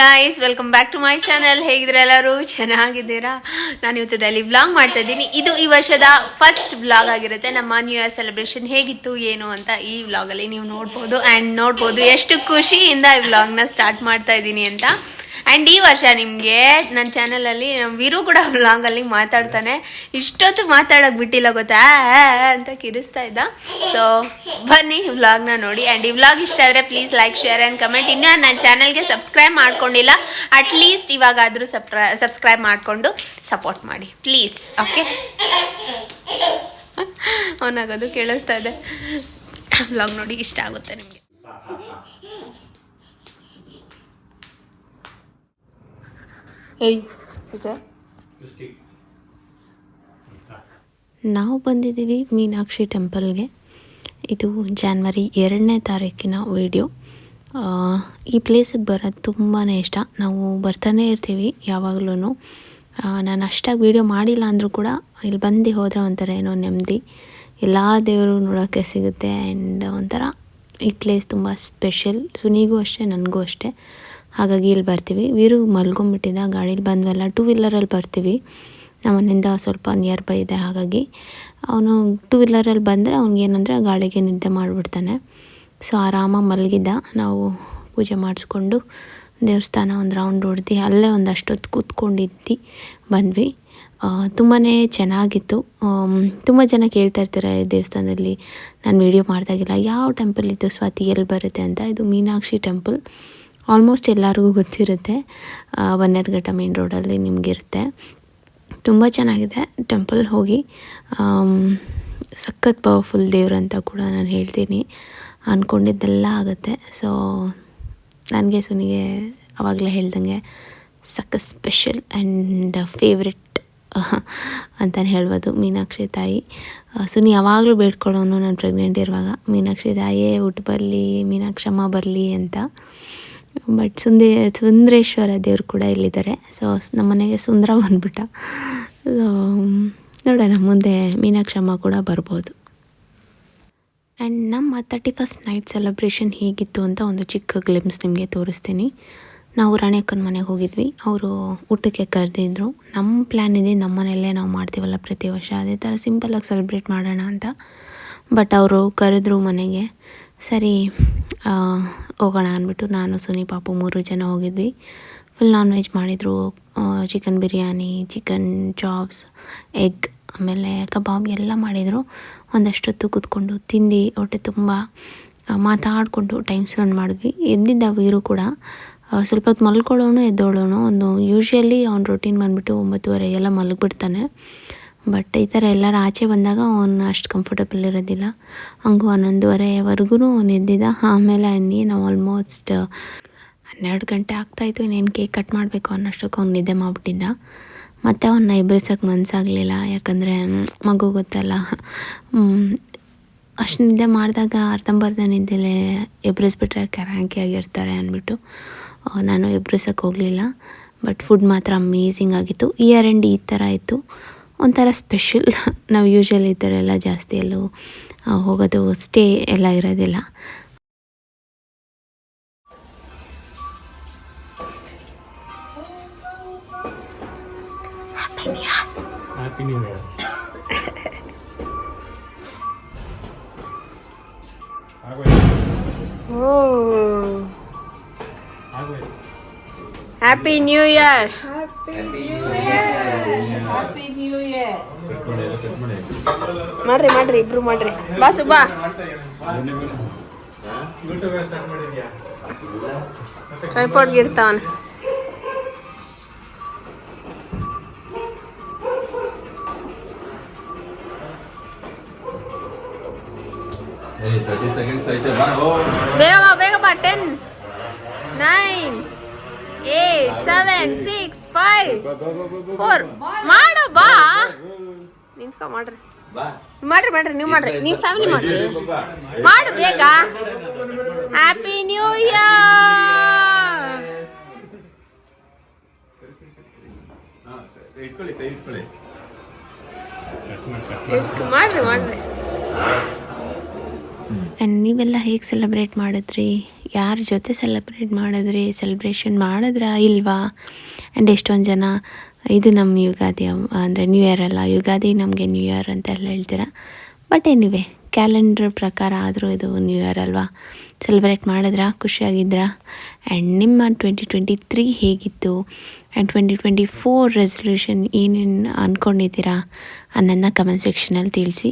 Guys welcome back to my channel ಹೇಗಿದ್ರೆ ಎಲ್ಲರೂ? ಚೆನ್ನಾಗಿದ್ದೀರಾ? ನಾನು ಇವತ್ತು ಡೈಲಿ ವ್ಲಾಗ್ ಮಾಡ್ತಾ ಇದ್ದೀನಿ. ಇದು ಈ ವರ್ಷದ ಫಸ್ಟ್ ವ್ಲಾಗ್ ಆಗಿರುತ್ತೆ. ನಮ್ಮ ನ್ಯೂ ಇಯರ್ ಸೆಲೆಬ್ರೇಷನ್ ಹೇಗಿತ್ತು, ಏನು ಅಂತ ಈ ವ್ಲಾಗಲ್ಲಿ ನೀವು ನೋಡ್ಬೋದು. ಆ್ಯಂಡ್ ನೋಡ್ಬೋದು ಎಷ್ಟು ಖುಷಿಯಿಂದ ಈ ವ್ಲಾಗ್ನ ಸ್ಟಾರ್ಟ್ ಮಾಡ್ತಾ ಇದ್ದೀನಿ ಅಂತ. ಆ್ಯಂಡ್ ಈ ವರ್ಷ ನಿಮಗೆ ನನ್ನ ಚಾನಲಲ್ಲಿ ವೀರು ಕೂಡ ವ್ಲಾಗಲ್ಲಿ ಮಾತಾಡ್ತಾನೆ. ಇಷ್ಟೊತ್ತು ಮಾತಾಡೋಕೆ ಬಿಟ್ಟಿಲ್ಲ ಗೊತ್ತಾ? ಅಂತ ಕಿರಿಸ್ತಾ ಇದ್ದ. ಸೊ ಬನ್ನಿ ವ್ಲಾಗ್ನ ನೋಡಿ. ಆ್ಯಂಡ್ ಈ ವ್ಲಾಗ್ ಇಷ್ಟ ಆದರೆ please like share and comment ಇನ್ನೂ ನನ್ನ ಚಾನಲ್ಗೆ ಸಬ್ಸ್ಕ್ರೈಬ್ ಮಾಡ್ಕೊಂಡಿಲ್ಲ. ಅಟ್ಲೀಸ್ಟ್ ಇವಾಗಾದರೂ ಸಬ್ಸ್ಕ್ರೈ ಸಬ್ಸ್ಕ್ರೈಬ್ ಮಾಡಿಕೊಂಡು ಸಪೋರ್ಟ್ ಮಾಡಿ. ಪ್ಲೀಸ್ ಓಕೆ ಅವನಾಗೋದು ಕೇಳಿಸ್ತಾ ಇದೆ. ವ್ಲಾಗ್ ನೋಡಿ ಇಷ್ಟ ಆಗುತ್ತೆ ನಿಮಗೆ. ಏಯ್ ನಾವು ಬಂದಿದ್ದೀವಿ ಮೀನಾಕ್ಷಿ ಟೆಂಪಲ್ಗೆ. ಇದು ಜಾನ್ವರಿ ಎರಡನೇ ತಾರೀಕಿನ ವಿಡಿಯೋ. ಈ ಪ್ಲೇಸಿಗೆ ಬರೋದು ತುಂಬಾ ಇಷ್ಟ. ನಾವು ಬರ್ತಾನೆ ಇರ್ತೀವಿ ಯಾವಾಗಲೂ ನಾನು ಅಷ್ಟಾಗಿ ವೀಡಿಯೋ ಮಾಡಿಲ್ಲ ಅಂದರೂ ಕೂಡ ಇಲ್ಲಿ ಬಂದು ಹೋದರೆ ಒಂಥರ ಏನೋ ನೆಮ್ಮದಿ. ಎಲ್ಲ ದೇವರು ನೋಡೋಕ್ಕೆ ಸಿಗುತ್ತೆ ಆ್ಯಂಡ್ ಒಂಥರ ಈ ಪ್ಲೇಸ್ ತುಂಬ ಸ್ಪೆಷಲ್. ಸುನಿಗೂ ಅಷ್ಟೇ, ನನಗೂ ಅಷ್ಟೇ. ಹಾಗಾಗಿ ಇಲ್ಲಿ ಬರ್ತೀವಿ. ವೀರು ಮಲ್ಕೊಂಬಿಟ್ಟಿದ್ದ ಗಾಡೀಲಿ ಬಂದ್ವಲ್ಲ ಟೂ ವೀಲರಲ್ಲಿ ಬರ್ತೀವಿ. ನಮ್ಮನಿಂದ ಸ್ವಲ್ಪ ನಿಯರ್ ಬೈ ಇದೆ. ಹಾಗಾಗಿ ಅವನು ಟೂ ವೀಲರಲ್ಲಿ ಬಂದರೆ ಆ ಗಾಳಿಗೆ ನಿದ್ದೆ ಮಾಡಿಬಿಡ್ತಾನೆ. ಸೊ ಆರಾಮಾಗಿ ಮಲಗಿದ್ದ ನಾವು ಪೂಜೆ ಮಾಡಿಸ್ಕೊಂಡು ದೇವಸ್ಥಾನ ಒಂದು ರೌಂಡ್ ಹೊಡೆದು ಅಲ್ಲೇ ಒಂದಷ್ಟೊತ್ತು ಕೂತ್ಕೊಂಡಿದ್ದು, ಬಂದ್ವಿ. ತುಂಬಾ ಚೆನ್ನಾಗಿತ್ತು. ತುಂಬ ಜನ ಕೇಳ್ತಾ ಇರ್ತಾರೆ ದೇವಸ್ಥಾನದಲ್ಲಿ, ನಾನು ವೀಡಿಯೋ ಮಾಡ್ದಾಗಿಲ್ಲ, ಯಾವ ಟೆಂಪಲ್ ಇತ್ತು ಸ್ವಾತಿ ಎಲ್ಲಿ ಬರುತ್ತೆ? ಅಂತ. ಇದು ಮೀನಾಕ್ಷಿ ಟೆಂಪಲ್ ಆಲ್ಮೋಸ್ಟ್ ಎಲ್ಲರಿಗೂ ಗೊತ್ತಿರುತ್ತೆ ಬನ್ನೇರ್ಘಟ್ಟ ಮೇನ್ ರೋಡಲ್ಲಿ ನಿಮಗಿರುತ್ತೆ. ತುಂಬ ಚೆನ್ನಾಗಿದೆ. ಟೆಂಪಲ್ ಹೋಗಿ ಸಖತ್ ಪವರ್ಫುಲ್ ದೇವ್ರು ಅಂತ ಕೂಡ ನಾನು ಹೇಳ್ತೀನಿ. ಅಂದ್ಕೊಂಡಿದ್ದೆಲ್ಲ ಆಗುತ್ತೆ. ಸೊ ನನಗೆ ಸುನಿಗೆ ಆವಾಗಲೇ ಹೇಳ್ದಂಗೆ ಸಖತ್ ಸ್ಪೆಷಲ್ ಆ್ಯಂಡ್ ಫೇವ್ರೆಟ್ ಅಂತಲೇ ಹೇಳ್ಬೋದು ಮೀನಾಕ್ಷಿ ತಾಯಿ. ಸುನಿ ಯಾವಾಗಲೂ ಬೇಡ್ಕೊಳ್ಳೋನು ನಾನು ಪ್ರೆಗ್ನೆಂಟ್ ಇರುವಾಗ. ಮೀನಾಕ್ಷಿ ತಾಯಿಯೇ ಹುಟ್ಟು ಬರಲಿ ಮೀನಾಕ್ಷಮ್ಮ ಬರಲಿ ಅಂತ. ಬಟ್ ಸುಂದಿ, ಸುಂದ್ರೇಶ್ವರ ದೇವರು ಕೂಡ ಇಲ್ಲಿದ್ದಾರೆ. ಸೊ ನಮ್ಮ ಮನೆಗೆ ಸುಂದರ ಬಂದ್ಬಿಟ್ಟ. ಸೊ ನೋಡೋಣ, ಮುಂದೆ ಮೀನಾಕ್ಷಮ್ಮ ಕೂಡ ಬರ್ಬೋದು. ಆ್ಯಂಡ್ ನಮ್ಮ ತರ್ಟಿ ಫಸ್ಟ್ ನೈಟ್ ಸೆಲೆಬ್ರೇಷನ್ ಹೇಗಿತ್ತು ಅಂತ ಒಂದು ಚಿಕ್ಕ ಗ್ಲಿಮ್ಸ್ ನಿಮಗೆ ತೋರಿಸ್ತೀನಿ. ನಾವು ರಾಣಿಯಕ್ಕನ ಮನೆಗೆ ಹೋಗಿದ್ವಿ. ಅವರು ಊಟಕ್ಕೆ ಕರೆದಿದ್ರು. ನಮ್ಮ ಪ್ಲ್ಯಾನ್ ಇದೆ, ನಮ್ಮ ಮನೆಯಲ್ಲೇ ನಾವು ಮಾಡ್ತೀವಲ್ಲ ಪ್ರತಿ ವರ್ಷ. ಅದೇ ಥರ ಸಿಂಪಲಾಗಿ ಸೆಲೆಬ್ರೇಟ್ ಮಾಡೋಣ ಅಂತ. ಬಟ್ ಅವರು ಕರೆದ್ರು ಮನೆಗೆ, ಸರಿ ಹೋಗೋಣ ಅಂದ್ಬಿಟ್ಟು ನಾನು, ಸುನಿ, ಪಾಪು ಮೂರು ಜನ ಹೋಗಿದ್ವಿ. ಫುಲ್ ನಾನ್ ವೆಜ್ ಮಾಡಿದರು chicken biryani chicken chops egg ಆಮೇಲೆ ಕಬಾಬ್ ಎಲ್ಲ ಮಾಡಿದರು. ಒಂದಷ್ಟೊತ್ತು ಕೂತ್ಕೊಂಡು ತಿಂದು ಹೊಟ್ಟೆ ತುಂಬ ಮಾತಾಡಿಕೊಂಡು ಟೈಮ್ ಸ್ಪೆಂಡ್ ಮಾಡಿದ್ವಿ. ಎದ್ದಿದ್ದ ವೀರು ಕೂಡ ಸ್ವಲ್ಪ ಹೊತ್ತು ಮಲ್ಕೊಳ್ಳೋನು, ಎದ್ದೋಳೋನು. ಒಂದು ಯೂಶ್ವಲಿ ಅವ್ನು ರೊಟೀನ್ ಬಂದುಬಿಟ್ಟು ಒಂಬತ್ತುವರೆಗೆಲ್ಲ ಮಲಗಿಬಿಡ್ತಾನೆ. ಬಟ್ ಈ ಥರ ಎಲ್ಲರೂ ಆಚೆ ಬಂದಾಗ ಅವನು ಅಷ್ಟು ಕಂಫರ್ಟಬಲ್ ಇರೋದಿಲ್ಲ. ಹಂಗೂ ಹನ್ನೊಂದುವರೆವರೆಗೂ ಅವ್ನು ಎದ್ದಿದ್ದ. ಆಮೇಲೆ ಇನ್ನೇನು ಆಲ್ಮೋಸ್ಟ್ ಹನ್ನೆರಡು ಗಂಟೆ ಆಗ್ತಾಯಿತ್ತು ಇನ್ನೇನು ಕೇಕ್ ಕಟ್ ಮಾಡಬೇಕು ಅನ್ನೋಷ್ಟಕ್ಕೆ ಅವ್ನು ನಿದ್ದೆ ಮಾಡಿಬಿಟ್ಟಿದ್ದ. ಮತ್ತು ಅವನ್ನ ಎಬ್ಬರಿಸೋಕೆ ಮನಸ್ಸಾಗಲಿಲ್ಲ ಯಾಕಂದರೆ ಮಗು ಗೊತ್ತಲ್ಲ. ಅಷ್ಟು ನಿದ್ದೆ ಮಾಡಿದಾಗ ಅರ್ಧಂಬರ್ಧ ನಿದ್ದೆಲೆ ಕ್ಯಾರಂಕಿ ಆಗಿರ್ತಾರೆ ಅಂದ್ಬಿಟ್ಟು ನಾನು ಎಬ್ರಿಸೋಕೆ ಹೋಗಲಿಲ್ಲ. ಬಟ್ ಫುಡ್ ಮಾತ್ರ ಅಮೇಝಿಂಗ್ ಆಗಿತ್ತು. ಇಯರ್ ಎಂಡ್ ಈ ಥರ ಇತ್ತು. ಒಂಥರ ಸ್ಪೆಷಲ್. ನಾವು ಯೂಶ್ವಲಿ ಈ ಥರ ಎಲ್ಲ ಜಾಸ್ತಿ ಎಲ್ಲೂ ಹೋಗೋದು ಸ್ಟೇ ಎಲ್ಲ ಇರೋದಿಲ್ಲ. ಓ ಹ್ಯಾಪಿ ನ್ಯೂ ಇಯರ್ ಮಾಡ್ರಿ ಮಾಡ್ರಿ ಇಬ್ರು ಮಾಡ್ರಿ. ಬಾ ಸುಬ್ಬಾ ಟ್ರೈಪಾಡ್ಗೆ ಇರ್ತಾವನ Hey, 30 seconds ಐತೆ ಬಾ ಓ ಬೇಗ ಬಾ ಬೇಗ ಬಾ ten nine eight seven six five four ಮಾಡು ಬಾ. ನಿಂತ್ಕೊ ಮಾಡ್ರಿ. ಬಾ. ಮಾಡ್ರಿ ಮಾಡ್ರಿ ನೀವು ಮಾಡ್ರಿ. ನೀವು ಫ್ಯಾಮಿಲಿ ಮಾಡ್ರಿ. ಮಾಡು ಬೇಗ. ಹ್ಯಾಪಿ ನ್ಯೂ ಇಯರ್ ಮಾಡ್ರಿ ಮಾಡ್ರಿ. ಆ್ಯಂಡ್ ನೀವೆಲ್ಲ ಹೇಗೆ ಸೆಲೆಬ್ರೇಟ್ ಮಾಡಿದ್ರಿ? ಯಾರ ಜೊತೆ ಸೆಲೆಬ್ರೇಟ್ ಮಾಡಿದ್ರಿ ಸೆಲೆಬ್ರೇಷನ್ ಮಾಡಿದ್ರಾ ಇಲ್ವಾ? ಆ್ಯಂಡ್ ಎಷ್ಟೊಂದು ಜನ, ಇದು ನಮ್ಮ ಯುಗಾದಿ, ಅಂದರೆ ನ್ಯೂ ಇಯರ್ ಅಲ್ಲ, ಯುಗಾದಿ ನಮಗೆ ನ್ಯೂ ಇಯರ್ ಅಂತೆಲ್ಲ ಹೇಳ್ತೀರಾ? ಬಟ್ ಎನಿವೆ ಕ್ಯಾಲೆಂಡರ್ ಪ್ರಕಾರ ಆದರೂ ಇದು ನ್ಯೂ ಇಯರ್ ಅಲ್ವಾ? ಸೆಲೆಬ್ರೇಟ್ ಮಾಡಿದ್ರಾ? ಖುಷಿಯಾಗಿದ್ರಾ? ಆ್ಯಂಡ್ ನಿಮ್ಮ ಟ್ವೆಂಟಿ ಟ್ವೆಂಟಿ ತ್ರೀ ಹೇಗಿತ್ತು? And twenty twenty four resolution ಏನೇನು ಅಂದ್ಕೊಂಡಿದ್ದೀರಾ ಅನ್ನೋದನ್ನ ಕಮೆಂಟ್ ಸೆಕ್ಷನಲ್ಲಿ ತಿಳಿಸಿ.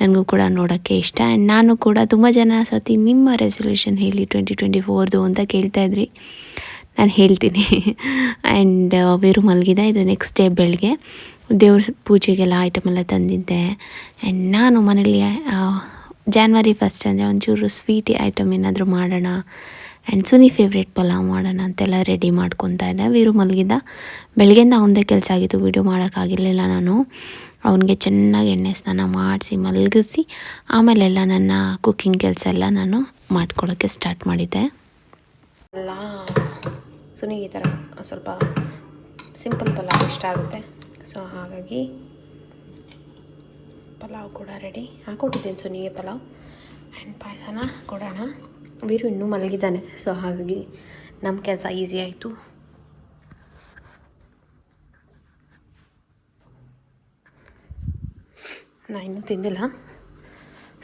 ನನಗೂ ಕೂಡ ನೋಡೋಕ್ಕೆ ಇಷ್ಟ. ಆ್ಯಂಡ್ ನಾನು ಕೂಡ ತುಂಬ ಜನ ಸತಿ ನಿಮ್ಮ ರೆಸೊಲ್ಯೂಷನ್ ಹೇಳಿ ಟ್ವೆಂಟಿ ಟ್ವೆಂಟಿ ಫೋರ್ದು ಅಂತ ಕೇಳ್ತಾ ಇದ್ರಿ. ನಾನು ಹೇಳ್ತೀನಿ. ಆ್ಯಂಡ್ ವೀರು ಮಲಗಿದೆ. ಇದು ನೆಕ್ಸ್ಟ್ ಡೇ ಬೆಳಗ್ಗೆ ದೇವ್ರ ಪೂಜೆಗೆಲ್ಲ ಐಟಮ್ ಎಲ್ಲ ತಂದಿದ್ದೆ. ಆ್ಯಂಡ್ ನಾನು ಮನೇಲಿ ಜಾನ್ವರಿ ಫಸ್ಟ್ ಅಂದರೆ ಒಂಚೂರು ಸ್ವೀಟಿ ಐಟಮ್ ಏನಾದರೂ ಮಾಡೋಣ. ಆ್ಯಂಡ್ ಸುನಿ ಫೇವ್ರೇಟ್ ಪಲಾವ್ ಮಾಡೋಣ ಅಂತೆಲ್ಲ ರೆಡಿ ಮಾಡ್ಕೊತಾ ಇದ್ದೆ. ವೀರು ಮಲಗಿದ್ದ ಬೆಳಗ್ಗೆಯಿಂದ ಅವನದೇ ಕೆಲಸ ಆಗಿತ್ತು. ವೀಡಿಯೋ ಮಾಡೋಕ್ಕಾಗಿರಲಿಲ್ಲ ನಾನು. ಅವನಿಗೆ ಚೆನ್ನಾಗಿ ಎಣ್ಣೆ ಸ್ನಾನ ಮಾಡಿಸಿ, ಮಲಗಿಸಿ ಆಮೇಲೆಲ್ಲ ನನ್ನ ಕುಕ್ಕಿಂಗ್ ಕೆಲಸ ಎಲ್ಲ ನಾನು ಮಾಡ್ಕೊಳ್ಳೋಕ್ಕೆ ಸ್ಟಾರ್ಟ್ ಮಾಡಿದ್ದೆ. ಸುನಿ ಸುನಿಗೆ ಈ ಥರ ಸ್ವಲ್ಪ ಸಿಂಪಲ್ ಪಲಾವ್ ಇಷ್ಟ ಆಗುತ್ತೆ. ಸೊ ಹಾಗಾಗಿ ಪಲಾವ್ ಕೂಡ ರೆಡಿ ಹಾಕೊಟ್ಟಿದ್ದೀನಿ ಸುನಿಗೆ ಪಲಾವ್ ಆ್ಯಂಡ್ ಪಾಯಸನ ಕೊಡೋಣ. ವೀರು ಇನ್ನೂ ಮಲಗಿದ್ದಾನೆ. ಸೊ ಹಾಗಾಗಿ ನಮ್ಮ ಕೆಲಸ ಈಸಿ ಆಯಿತು. ನಾನು ಇನ್ನೂ ತಿಂದಿಲ್ಲ.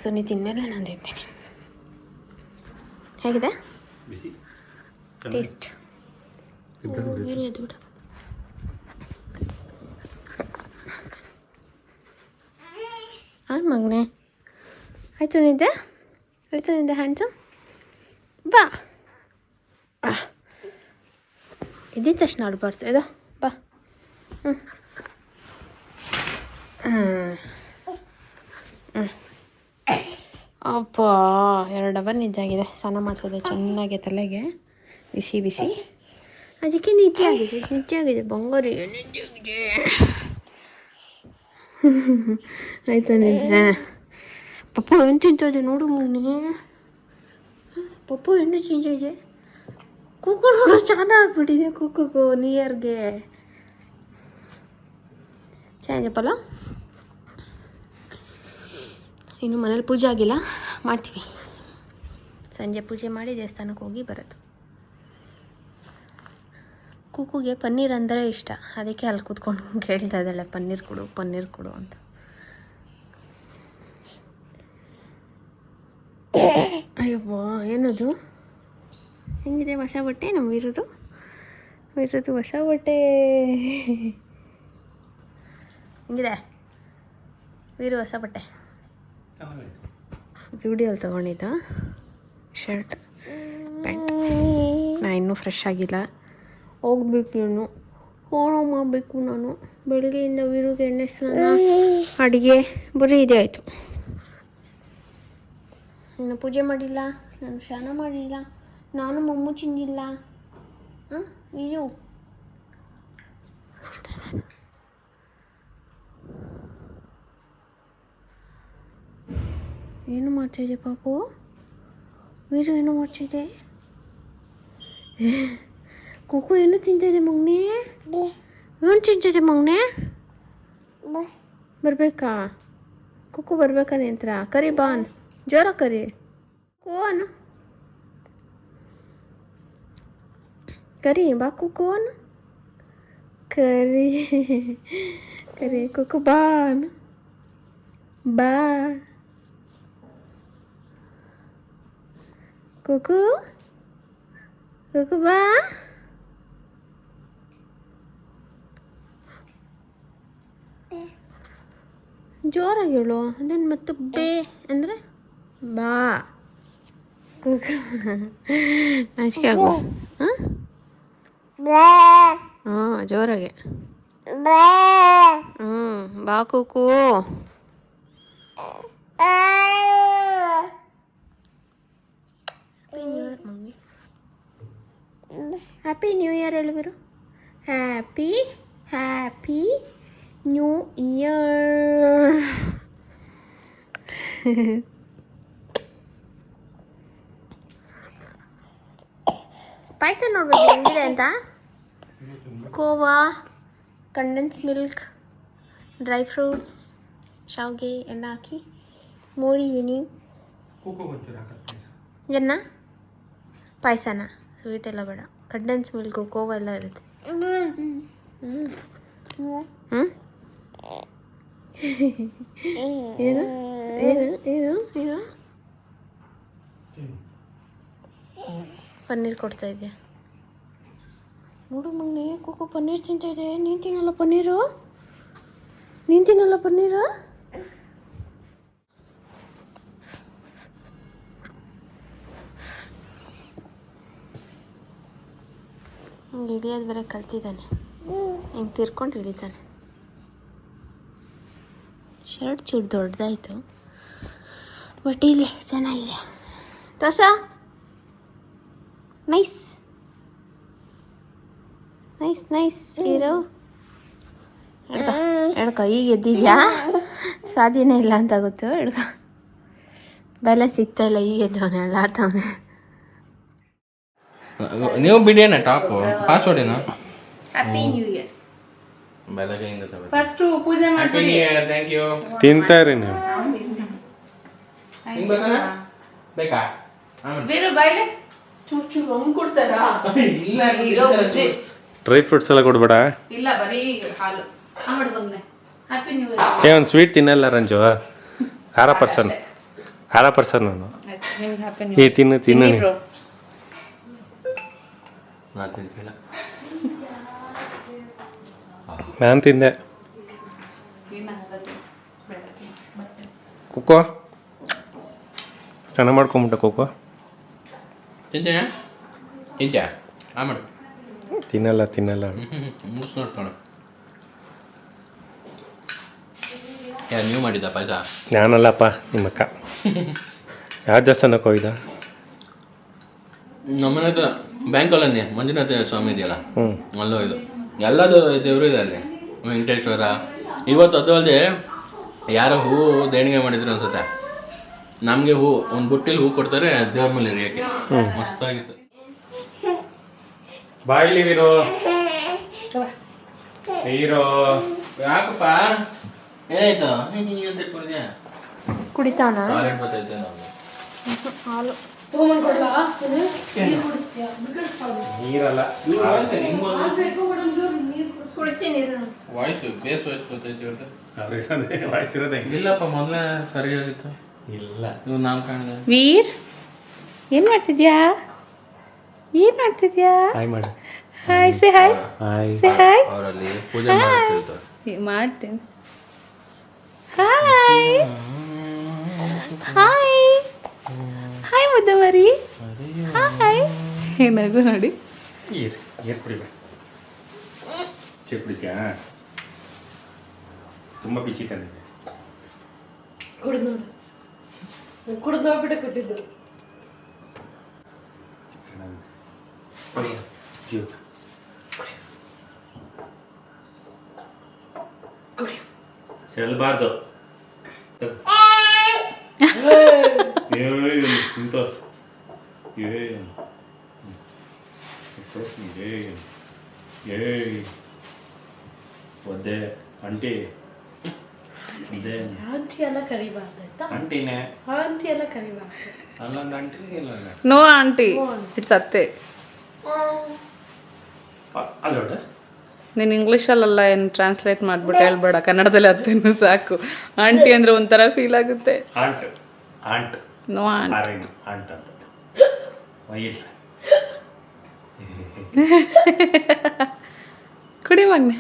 ಸೊ ನೀ ತಿಂದಮೇಲೆ ನಾನು ತಿಂತೀನಿ. ಹೇಗಿದೆ? ಟೇಸ್ಟ್ ವೀರು ಎದ್ದು ಬಿಡು ಹಾಂ ಮಗನೆ. ಆಯ್ತು ನಿದ್ದೆ? ಆಯ್ತು ನಿದ್ದೆ ಹ್ಯಾಂಡ್ಸು ಬಾ. ಇದ್ದಿದ್ದ ತಕ್ಷಣ ಆಡ್ಬಾರ್ದು. ಇದು ಬಾ. ಹ್ಞೂ ಹ್ಞೂ ಅಪ್ಪ ಎರಡು ಅವರ್ ನಿದ್ದೆ ಆಗಿದೆ. ಸ್ನಾನ ಮಾಡಿಸೋದೆ ಚೆನ್ನಾಗಿ ತಲೆಗೆ. ಬಿಸಿ ಬಿಸಿ. ಅದಕ್ಕೆ ನಿಜ ಆಗಿದೆ ನಿಜ ಆಗಿದೆ. ಬಂಗಾರಿ ನಿಜ ಆಗಿದೆ? ಆಯ್ತಾ ನಿದ್ದೆ ಪಪ್ಪ ಏನು ಇದೆ ನೋಡು ಮುಗ್ನಿ. ಪಪ್ಪ ಏನು ಆಯ್ತೆ ಕುಕ್ಕು ನೋಡು ಚೆನ್ನಾಗಿ ಆಗ್ಬಿಟ್ಟಿದೆ ಕುಕ್ಕು ನಿಯರ್ಗೆ ಚೆನ್ನಾಗಿದೆಪ್ಪಲ್ಲ ಇನ್ನು ಮನೇಲಿ ಪೂಜೆ ಆಗಿಲ್ಲ. ಮಾಡ್ತೀವಿ. ಸಂಜೆ ಪೂಜೆ ಮಾಡಿ ದೇವಸ್ಥಾನಕ್ಕೆ ಹೋಗಿ ಬರೋದು. ಕುಕ್ಕುಗೆ ಪನ್ನೀರ್ ಅಂದರೆ ಇಷ್ಟ. ಅದಕ್ಕೆ ಅಲ್ಲಿ ಕೂತ್ಕೊಂಡು ಕೇಳ್ತಾ ಇದ್ದಾಳೆ ಪನ್ನೀರ್ ಕೊಡು ಪನ್ನೀರ್ ಕೊಡು ಅಂತ. ಅಯ್ಯಪ್ಪ ಏನದು? ಹೆಂಗಿದೆ ಹೊಸ ಬಟ್ಟೆ ನಮ್ಮ ವೀರದು? ವೀರದು ಹೊಸ ಬಟ್ಟೆ ಹೆಂಗಿದೆ? ವೀರು ಹೊಸ ಬಟ್ಟೆ ಜೂಡಿಯಲ್ಲಿ ತೊಗೊಂಡಿದ್ದ. Shirt pant. ನಾ ಇನ್ನೂ ಫ್ರೆಶ್ ಆಗಿಲ್ಲ. ಹೋಗ್ಬೇಕು ನಾನು. ಫೋನ್ ಮಾಡಬೇಕು ನಾನು. ಬೆಳಗ್ಗೆಯಿಂದ ವೀರಿಗೆ ಎಣ್ಣೆ ಸ್ನಾನ, ಅಡುಗೆ, ಬರೀ ಇದೇ ಆಯಿತು. ಇನ್ನು ಪೂಜೆ ಮಾಡಿಲ್ಲ, ನಾನು ಸ್ನಾನ ಮಾಡಿಲ್ಲ, ನಾನು ಮೊಮ್ಮು ತಿಂದಿಲ್ಲ. ಹಾಂ? ವೀರು ಏನು ಮಾಡ್ತಾಯಿದೆ ಪಾಪು? ವೀರು ಏನು ಮಾಡ್ತಿದ್ದೆ ಕುಕ್ಕು ಏನು ತಿಂತಿದೆ ಮಗ್ನೆ ಏನು ತಿಂತಿದೆ ಮಗ್ನೆ ಬರ್ಬೇಕಾ ಕುಕ್ಕು ಬರ್ಬೇಕಾ ನಿಂತ್ರ ಕರಿ ಬಾನ್ ಜೋರ ಕರಿ ಕೋನ್ ಕರಿ ಬಾ ಕುಕ್ಕೋನ್ ಕರಿ ಕರಿ ಕುಕ್ಕು ಬಾನ್ ಬಾ ಕುಕು ಕುಕು ಬಾ ಜೋರಾಗಿ ಹೇಳು. ಅದನ್ನು ಮತ್ತೆ ಬೇ ಅಂದರೆ ಬಾ. ಕುಕು ನಾಚಿಕೆ ಆಗು. ಹಾಂ? ಹಾಂ, ಜೋರಾಗಿ. ಹ್ಞೂ ಬಾ ಕುಕು. Happy new year mummy happy new year ಹೇಳಿಬಿರು happy happy new year ಪಾಯಸ ನೋಡ್ಬೇಕು ಹೆಂಗಿದೆ ಅಂತ? Khoa condensed milk dry fruits ಶಾವಿಗೆ ಎಲ್ಲ ಹಾಕಿ ಮೂಡಿದ್ದೀನಿ ಎನ್ನ ಪಾಯಸನ? ಸ್ವೀಟ್ ಎಲ್ಲ ಬೇಡ. ಕಂಡೆನ್ಸ್ ಮಿಲ್ಕು ಕೋವಾ ಎಲ್ಲ ಇರುತ್ತೆ. ಹ್ಞೂ ಏನು? ಏನು ಏನು ಪನ್ನೀರ್ ಕೊಡ್ತಾ ಇದೆಯಾ? ನೋಡು ಮಗ್ನಿ ಕೋಕೋ ಪನ್ನೀರ್ ತಿಂತಾ ಇದೆ. ನೀನು ತಿನ್ನಲ್ಲ ಪನ್ನೀರು? ನೀನು ತಿನ್ನಲ್ಲ ಪನ್ನೀರು? ಹಿಂಗೆ ಇಳಿಯೋದು ಬೇರೆ ಕಲ್ತಿದ್ದಾನೆ. ಹಿಂಗೆ ತಿರ್ಕೊಂಡು ಇಳಿತಾನೆ ಶರ್ಟ್ ಚೂರು ದೊಡ್ಡದಾಯಿತು ಬಟ್ ಇಲ್ಲಿ ಚೆನ್ನಾಗಿದೆ. ದೋಸ? ನೈಸ್ ನೈಸ್ ನೈಸ್ ಇರೋ ಎಡ್ಕ ಎಡ್ಕ ಈಗ ಎದ್ದಿದ್ಯಾ? ಸ್ವಾಧೀನ ಇಲ್ಲ ಅಂತ ಗೊತ್ತು ಎಡ್ಕ ಬೆಲೆ ಸಿಗ್ತಾ ಇಲ್ಲ ಈಗ ಎದ್ದವನೆ ಅಲ್ಲಾಡ್ತವನೆ ನೀವು ಬಿಡಿಯೇನ ಟಾಪ್? ಪಾಸ್ವರ್ಡ್ ಏನು ಹ್ಯಾಪಿ ನ್ಯೂ ಇಯರ್ ಬೆಳಗ್ಗೆಯಿಂದ ಫಸ್ಟ್ ಪೂಜೆ ಮಾಡ್ಬಿಡಿ. ಥ್ಯಾಂಕ್ ಯು ತಿಂತಾರೆ ನೀವು. ಹಿಂಗ್ ಬೇಕಾ ಬೇಕಾ. ಬೇರೆ ಬಾಯ್ಲೆ ಚೂರ್ ಚೂರ್ ಹಂಗ್ ಕೊಡ್ತಾರಾ ಇಲ್ಲ ಇರೋ ಬಜ್ಜಿ ಡ್ರೈ ಫ್ರೂಟ್ಸ್ ಎಲ್ಲ ಕೊಡ್ಬೇಡ ಇಲ್ಲ ಬರೀ ಹಾಲು ಆಮೇಲೆ ಬಂದೆ ಹ್ಯಾಪಿ ನ್ಯೂ ಇಯರ್ ಏ ಒಂದು ಸ್ವೀಟ್ ತಿನ್ನಲ್ಲ ರಂಜು ಖಾರ ಪರ್ಸನ್ ಖಾರ ಪರ್ಸನ್ ನಾನು ನಿಮ್ಗೆ ಹ್ಯಾಪಿ ನ್ಯೂ ಏ ತಿನ್ನು ತಿನ್ನು ನೀ ಬ್ರೋ ನಾ ತಿಂತಿಲ್ಲ ನಾನು ತಿಂದೆ ಕುಕ್ಕೋ ಸ್ನಾನ ಮಾಡ್ಕೊಂಬಿಟ್ಟ ಕೋಕೋ. ತಿಂತೇನ ತಿಂತ್ಯಾ? ಆಮೇಲೆ ತಿನ್ನಲ್ಲ ತಿನ್ನಲ್ಲ. ಮುಗಿಸ್ ನೋಡ್ಕೊಣ ಯಾರು ನೀವು ಮಾಡಿದ್ದ ಪಾಯ್ಸ? ನಾನಲ್ಲಪ್ಪ ನಿಮ್ಮಕ್ಕ ಯಾವ ದೇವಸ್ಥಾನಕ್ಕೆ ಹೋಗಿದ್ದ? ನಮ್ಮನೆ ಹತ್ರ ಬ್ಯಾಂಕಲ್ಲೇ ಮಂಜುನಾಥ ಸ್ವಾಮಿ ಇದೆಯಲ್ಲ? ಹ್ಞೂ ಅಲ್ಲೋ ಇದು ಎಲ್ಲದು ದೇವರು ಇದೆ ಅಲ್ಲಿ. ವೆಂಕಟೇಶ್ವರ. ಇವತ್ತು ಅದು ಅಲ್ಲದೆ ಯಾರೋ ಹೂವು ದೇಣಿಗೆ ಮಾಡಿದ್ರು ಅನ್ಸುತ್ತೆ. ನಮಗೆ ಹೂ ಒಂದು ಬುಟ್ಟಿಲಿ ಹೂ ಕೊಡ್ತಾರೆ ದೇವ್ರ ಮೇಲೆ ಎರಿಯಕ್ಕೆ ಮಸ್ತಾಗಿತ್ತು. ಬಾಯಿಲಿ ನೀರು ವೀರು. ಯಾಕಪ್ಪ? ಏನಾಯ್ತು ಅಂತ ಇಟ್ಕೊಂಡಿದ್ಯಾ ಕುಡಿತಾನ? ಟಾಯ್ಲೆಟ್ ಬರ್ತೈತೆ ನಾವು ಹಾಲು. ನೀರಲ್ಲ. ವಾಯ್ಸ್ ಬೇಸ್ ವಾಯ್ಸ್ ಬರ್ತೈತೆ ಹೇಳ್ತಾ ವಯಸ್ಸಿರೋದೆ ಇಲ್ಲಪ್ಪ ಮೊದಲೇ ಸರಿಯಾಗಿತ್ತು. ಇಲ್ಲ. ಕಾಣಿದೆ. ವೀರ್ ಏನು ಮಾಡ್ತಿದ್ಯಾ? ಏನು ಮಾಡ್ತಿದ್ಯಾ? ಹಾಯ್ ಮಾಡಿ ಹಾಯ್ ಸೆ ಹಾಯ್ ಹಾಯ್ ಸೆ ಹಾಯ್ ಅವರಲ್ಲಿ ಪೂಜೆ ಮಾಡ್ತಿರ್ತಾರೆ ಮಾಡ್ತೀನಿ. ಹಾಯ್ ಹಾಯ್ ಹಾಯ್ ಮುದ್ದ ಮರಿ ಹಾಯ್ ಏನಾಗು ನೋಡಿ. ಏರ್ ಏರ್ ಕುಡಿಬೇಡ. ಚೇರ್ ಕುಡಿತ್ಯಾ? ತುಂಬ ಬಿಸಿ ತಂದಿದೆ. ಕುಡಿದು ನೋಡ್ಬಿಟ್ಟೆ ಕೊಟ್ಟಿದ್ದು ಜೀವ ಚೆಲ್ಲಬಾರ್ದು ತೋರ್ಸು ಏನು ಏನು ಏಯ್ ಒದ್ದೆ ಅಂಟಿ ಒದ್ದೆ ಆಂಟಿ ಎಲ್ಲ ಕರಿಬಾರ್ದಾಯ್ತಾ ಅಂಟಿನೇ ಆಂಟಿ ಎಲ್ಲ ಕರಿಬಾರ್ದು. ಅಲ್ಲೊಂದು ಅಂಟಿ ಇಲ್ಲೊಂದು ನೋ ಆಂಟಿ ಇಟ್ಸ್ ಅತ್ತೆ. ಅಲ್ಲೋಡ ನೀನು ಇಂಗ್ಲೀಷಲ್ಲೆಲ್ಲ ಏನು ಟ್ರಾನ್ಸ್ಲೇಟ್ ಮಾಡ್ಬಿಟ್ಟು ಹೇಳ್ಬೇಡ ಕನ್ನಡದಲ್ಲಿ ಅತ್ತೇನು ಸಾಕು. ಆಂಟಿ ಅಂದ್ರೆ ಒಂಥರ ಫೀಲ್ ಆಗುತ್ತೆ. Aunt aunt. No aunt. ಅಂತ. ಕುಡಿ ಮಗ್ನೆ.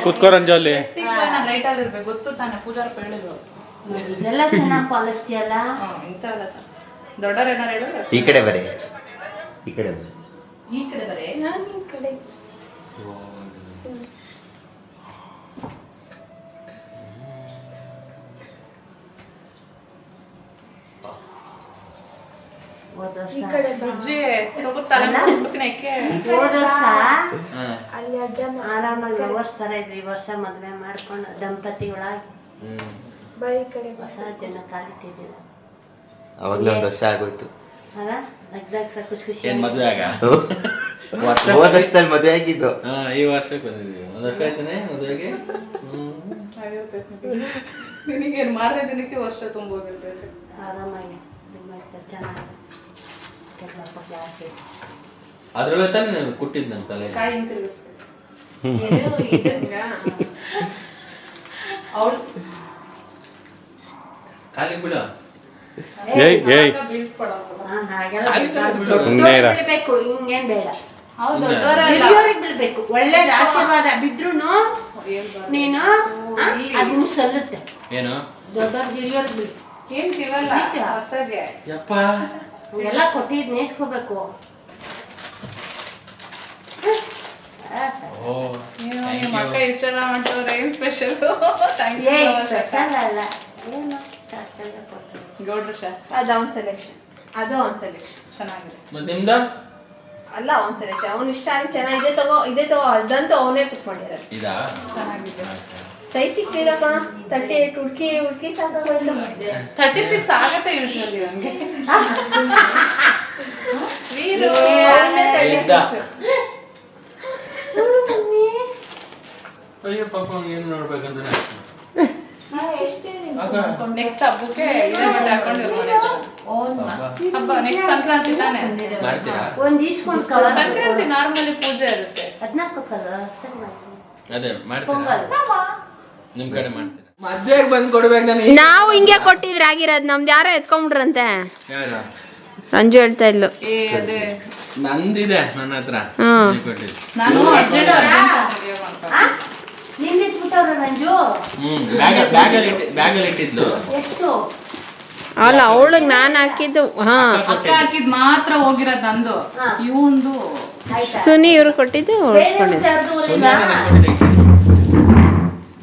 ಕುತ್ಕೋ ಈ ಅಲ್ಲಿ ಇದೆಲ್ಲ ಚೆನ್ನಾಗಿ ಪಾಲಿಸ್ತೀಯಲ್ಲ ಈ ಕಡೆ ಬರೀ. ಈ ಕಡೆ ಬರೀ. ಈ ಕಡೆ ಬರೇ. ಹೋದ ವರ್ಷ ಬುಜ್ಜಿ ಹೋದ ವರ್ಷ ಆರಾಮಾಗಿ ಲವರ್ಸ್ ಥರ ಇದ್ರು ಈ ವರ್ಷ ಮದುವೆ ಮಾಡ್ಕೊಂಡು ದಂಪತಿಗಳಾಗಿ ಹೊಸ ಜನ ಕಾಲಿಟ್ಟಿದ್ದೀರ ಅವಾಗಲೇ ಒಂದು ವರ್ಷ ಆಗೋಯ್ತು. ಅಲ್ಲ ಖುಷಿ ಖುಷಿ ಏನ್ ಮದ್ವೆ ಆಗ? ವರ್ಷ ಹೋದ ವರ್ಷದಲ್ಲಿ ಮದುವೆ ಆಗಿದ್ದು. ಹಾಂ ಈ ವರ್ಷಕ್ಕೆ ಬಂದಿದ್ದೀವಿ. ಒಂದ್ ವರ್ಷ ಆಯ್ತಾನೆ ಮದುವೆಗೆ? ಹ್ಮ್. ನಿನಗೇನು ಮಾರನೇ ದಿನಕ್ಕೆ ವರ್ಷ ತುಂಬ ಹೋಗಿರ್ತೈತೆ ಆರಾಮಾಗಿ ಮಾಡ್ತಾರೆ ಚೆನ್ನಾಗಿ. ಕೆಲಸ ಜಾಸ್ತಿ ಅದ್ರಲ್ಲೇ ತಾನೇ ನಾನು ತಲೆ ಕಾಯಿ ಹಿಂತಿರುಗಿಸ್ಬೇಕು ಅವಳು ಖಾಲಿ ಬಿಡು ಏಯ್ ಏಯ್. ಸುಮ್ಮನೆ ಇರ. ಹಿಂಗೇನ್ ಅವ್ರು ಒಳ್ಳೇದು ಆಶೀರ್ವಾದ ಬಿದ್ರು ನೀನು ಅದನ್ನು ಸಲ್ಲುತ್ತೆ. ಏನು? ದೊಡ್ಡವ್ರಿಗೆ ಹಿರಿಯೋರಿಗೆ ಬಿಡು ಏನ್ ಸಿಗಲ್ಲ ಯಪ್ಪ. ಎಲ್ಲ ಕೊಟ್ಟಿದ್ ನೇಸ್ಕೋಬೇಕು. ನೀವು ನಿಮ್ಮ ಅಕ್ಕ ಇಷ್ಟೆಲ್ಲ ಮಾಡ್ತವ್ರೆ ಏನ್ ಸ್ಪೆಷಲ್ ಥ್ಯಾಂಕ್ ಯು ಸ್ಪೆಷಲ್ ಅಲ್ಲ. ಏನು ಶಾಸ್ತ್ರ ಗೌಡ್ರ ಶಾಸ್ತ್ರ. ಅದು ಅವ್ನ ಸೆಲೆಕ್ಷನ್ ಅದು ಅವ್ನ ಸೆಲೆಕ್ಷನ್ ಚೆನ್ನಾಗಿದೆ. ಮತ್ ನಿಮ್ದ? ಅಲ್ಲ ಅವ್ನ ಸೆಲೆಕ್ಷನ್ ಅವ್ನ ಇಷ್ಟ ಆಗಿ ಚೆನ್ನಾಗಿದೆ ತಗೋ ಇದೇ ತಗೋ ಅದಂತೂ ಅವನೇ ಪಿಕ್ ಮಾಡಿರೋದು ಇದಾ? ಚೆನ್ನಾಗಿದೆ. ಸೈಜ್ ಸಿಕ್ಕಿಲ್ಲ ಕಣ ತರ್ಟಿ ಏಟ್ ಹುಡ್ಕಿ ಹುಡ್ಕಿ ಸಾಕಾಗೋಯ್ತು. ತರ್ಟಿ ಸಿಕ್ಸ್ ಆಗತ್ತೆ ಯೂಶ್ವಲಿ ಹಂಗೆ. ವೀರು. ಇದ್ದ. ಅಯ್ಯೋ ಪಾಪ ಏನ್ ನೋಡ್ಬೇಕಂತ ನೆಕ್ಸ್ಟ್ ಹಬ್ಬಕ್ಕೆ ಇದೇ ಬಟ್ಟೆ ಹಾಕೊಂಡು. ಹಬ್ಬ ನೆಕ್ಸ್ಟ್ ಸಂಕ್ರಾಂತಿ ತಾನೆ. ಮಾಡ್ತೀರಾ? ಒಂದು ಈಸ್ಕೊಂಡ್ ಕವರ್ ಸಂಕ್ರಾಂತಿ ನಾರ್ಮಲಿ ಪೂಜೆ ಇರುತ್ತೆ. ಹದಿನಾಲ್ಕು ಅದೇ ಮಾಡ್ತೀರಾ? ಪೊಂಗಲ್. ನಿಮ್ ಕಡೆ ಮಾಡ್ತೀರಾ? ಮದ್ವೆಗೆ ಬಂದ್ ಕೊಡ್ಬೇಕು ನಾನು ನಾವು ಹಿಂಗೆ ಕೊಟ್ಟಿದ್ರೆ ಆಗಿರೋದು ನಮ್ದು ಯಾರೋ ಎತ್ಕೊಂಡ್ಬಿಟ್ರಂತೆ. ಯಾರು? ರಂಜು ಹೇಳ್ತಾ ಇದ್ಲು. ಏ ಅದೇ. ನಂದಿದೆ ನನ್ನ ಹತ್ರ. ಹ್ಮ್. ನೀವ್ ಕೊಟ್ಟಿದ್ದು. ನಾನು ಅರ್ಜೆಂಟ್ ಅರ್ಜೆಂಟ್ ಮಾಡ್ಕೊಂಡು ನಿನ್ನೆ ಇಟ್ಬಿಟ್ಟವ್ರ ಮಂಜು ಹ್ಮ್ ಬ್ಯಾಗ್ ಬ್ಯಾಗಲ್ಲಿ ಇಟ್ಟಿ ಬ್ಯಾಗಲ್ಲಿ ಇಟ್ಟಿದ್ಲು. ಎಷ್ಟು? ಅಲ್ಲ ಅವಳಿಗೆ ನಾನು ಹಾಕಿದ್ದು ಹಾ. ಅಕ್ಕ ಹಾಕಿದ್ ಮಾತ್ರ ಹೋಗಿರೋದ್ ನಂದು. ಇವಂದು. ಸುನಿ ಇವ್ರು ಕೊಟ್ಟಿದ್ದು ಉಳಿಸ್ಕೊಂಡಿದ್ದು. ಸುಮ್ಮನೆ ನನಗೆ ಕೊಟ್ಟಿದ್ದು.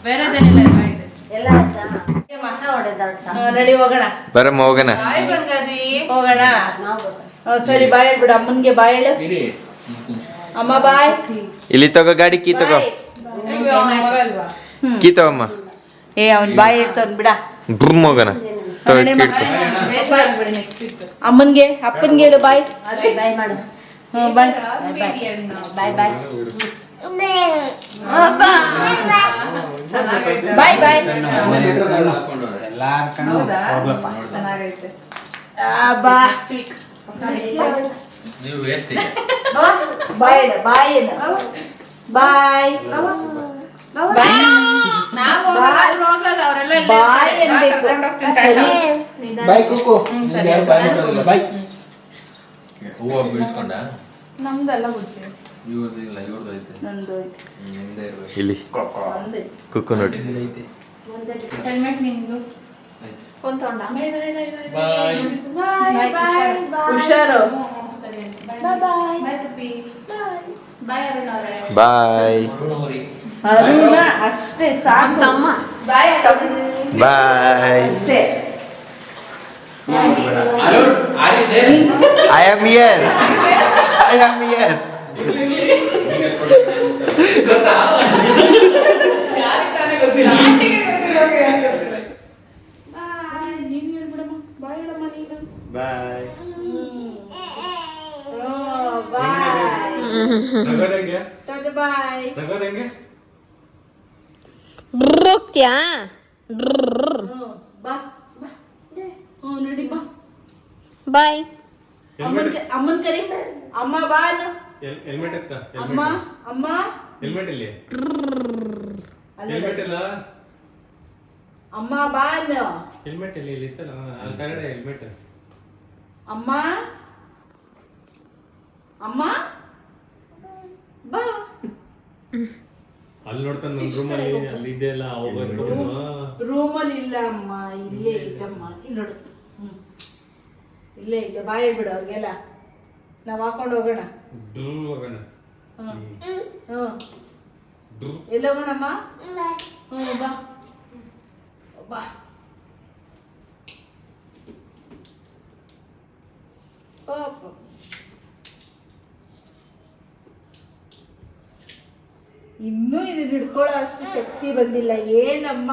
ಬೇರೆದೇನಿಲ್ಲ ಇದೆ ಎಲ್ಲ ಆಯ್ತಾ? ಮಕ್ಕ ಹೊಡೆದಾಡ್ಸ ನಡಿ ಹೋಗೋಣ. ಬರಮ್ಮ ಹೋಗೋಣ. ಬಾಯ್ ಬಂಗಾರಿ ಹೋಗೋಣ. ನಾವು ಗೊತ್ತ ಸರಿ ಬಾಯ್ ಬಿಡ. ಅಮ್ಮನ್ಗೆ ಬಾಯ್ ಹೇಳು. ಅಮ್ಮ ಬಾಯ್. ಇಲ್ಲಿ ತಗೋ ಗಾಡಿ ಕೀ ತಗೋ. ಕೀ ತಗೊಮ್ಮ ಏ ಅವ್ನ್ ಬಾಯ್ ಹೇಳ್ತಾವ್ನ್ ಬಿಡ. ಬ್ರಮ್ ಹೋಗೋಣ. ತಗೋ ಅಮ್ಮನ್ಗೆ ಅಪ್ಪನ್ಗೆ ಹೇಳು ಬಾಯ್. ಬಾಯ್ ಮಾಡು. ಹ್ಮ್ ಬಾಯ್. ಬಾಯ್ ಬಾಯ್. ಬಾಯ್ ಬಾಯ್ ಚೆನ್ನಾಗೈತೆ ಆ, ಬಾ ನೀವು ವೇಸ್ಟ್ ಬಾಯ್ ಬಾಯ್ ಬಾಯ್ ಬಾಯ್ ನಾವು ಹೋಗಲ್ಲ, ಬಾಯ್ ಅವರೆಲ್ಲ ಬಾಯ್ ಅನ್ಬೇಕು ಬಾಯ್ ಸರಿ. ಟಾಟಾ. ಬಾಯ್ ಕುಕ್ಕು ಹೂವು ಬೀಳ್ಸ್ಕೊಂಡ? ನಮ್ದೆಲ್ಲ ಬಿಡ್ತೀವಿ ಇವ್ರದ್ದು ಇಲ್ಲ ಇವ್ರದ್ದು ಐತೆ. ನಂದು ಹ್ಮ್, ನಿಮ್ದೇ ಇರ್ಬೇಕು. ಇಲ್ಲಿ. ಕುಕ್ಕು ನೋಡಿ ಹೆಲ್ಮೆಟ್ ನಿಂದು ಫೋನ್ ತಗೊಂಡ ಬಾಯ್ ಹುಷಾರು. ಬಾಯ್ ಸತಿ ಬಾಯ್ ಅರುಣ್ ಅವರೇ. ಬಾಯ್ ಅರುಣ ಅಷ್ಟೇ ಸಾಕು. ತಮ್ಮ. ಬಾಯ್ ಐ ಬಾಯ್ ಅಷ್ಟೇ. Are you there I am here I am here bye bye ಹೋಗ್ತೀಯಾ ಬಾ ಬಾ ಹ್ಞೂ ನಡಿ ಬಾ ಬಾಯ್ ಅಮ್ಮನ್ ಕ- ಅಮ್ಮನ್ ಕರಿ ಅಮ್ಮ ಬಾ ಅನ್ನು. ಹೆಲ್ಮೆಟ್ ಎತ್ಕ ಅಮ್ಮ ಅಮ್ಮ ಹೆಲ್ಮೆಟ್ ಇಲ್ಲಿ ಅಲ್ಲ ಹೆಲ್ಮೆಟ್ ಇಲ್ಲ ಅಮ್ಮ ಬಾ. ಹೆಲ್ಮೆಟ್ ಇಲ್ಲಿ ಇಲ್ಲಿ ಇತ್ತಲ್ಲ ಅಲ್ಲಿ ತಗಡೆ ಹೆಲ್ಮೆಟ್. ಅಮ್ಮ? ಅಮ್ಮ? ಬಾ. ಅಲ್ಲಿ ನೋಡ್ತಾನೆ ನನ್ನ ರೂಮಲ್ಲಿ ಅಲ್ಲಿ ಇದೆಯಲ್ಲ ಹೋಗೋದು ರೂಮಲ್ಲಿ ಇಲ್ಲ ಅಮ್ಮ ಇಲ್ಲೇ ಐತಮ್ಮ ಇಲ್ಲಿ ನೋಡು. ಹ್ಮ್. ಇಲ್ಲೇ ಐತೆ ಬಾಯಿ ಬಿಡು ಅವ್ರಿಗೆಲ್ಲ. ನಾವು ಹಾಕೊಂಡು ಹೋಗೋಣ. ಹೋಗೋಣ. ಎಲ್ಲಿ ಹೋಗೋಣಮ್ಮ? ಹ್ಞೂ ಬಾ. ಬಾ. ಪಾಪ ಇನ್ನೂ ಇದನ್ನ ಹಿಡ್ಕೊಳ್ಳೋ ಅಷ್ಟು ಶಕ್ತಿ ಬಂದಿಲ್ಲ. ಏನಮ್ಮ?